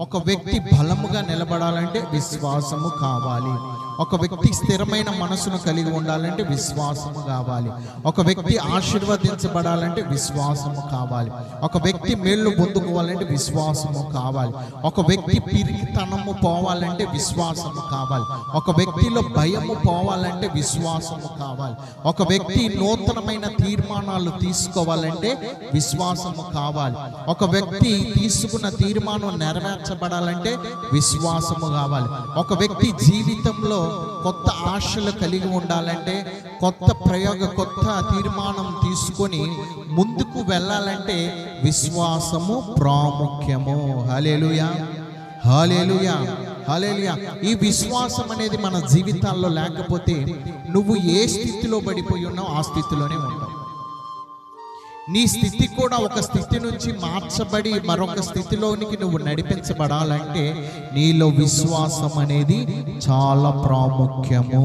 ఒక వ్యక్తి బలముగా నిలబడాలంటే విశ్వాసము కావాలి. ఒక వ్యక్తి స్థిరమైన మనసును కలిగి ఉండాలంటే విశ్వాసము కావాలి. ఒక వ్యక్తి ఆశీర్వదించబడాలంటే విశ్వాసము కావాలి. ఒక వ్యక్తి మేళ్ళు పొందుకోవాలంటే విశ్వాసము కావాలి. ఒక వ్యక్తి పిరిగితనము పోవాలంటే విశ్వాసము కావాలి. ఒక వ్యక్తిలో భయము పోవాలంటే విశ్వాసము కావాలి. ఒక వ్యక్తి నూతనమైన తీర్మానాలు తీసుకోవాలంటే విశ్వాసము కావాలి. ఒక వ్యక్తి తీసుకున్న తీర్మానం నెరవేర్చబడాలంటే విశ్వాసము కావాలి. ఒక వ్యక్తి జీవితంలో కొత్త ఆశలు కలిగి ఉండాలంటే కొత్త ప్రయోగ కొత్త తీర్మానం తీసుకొని ముందుకు వెళ్ళాలంటే విశ్వాసము ప్రాముఖ్యము. హలేలుయా హలేలుయా హలేలుయా ఈ విశ్వాసం అనేది మన జీవితాల్లో లేకపోతే నువ్వు ఏ స్థితిలో పడిపోయి ఉన్నావు ఆ స్థితిలోనే ఉంటావు. నీ స్థితి కూడా ఒక స్థితి నుంచి మార్చబడి మరొక స్థితిలోనికి నువ్వు నడిపించబడాలంటే నీలో విశ్వాసం అనేది చాలా ప్రాముఖ్యము.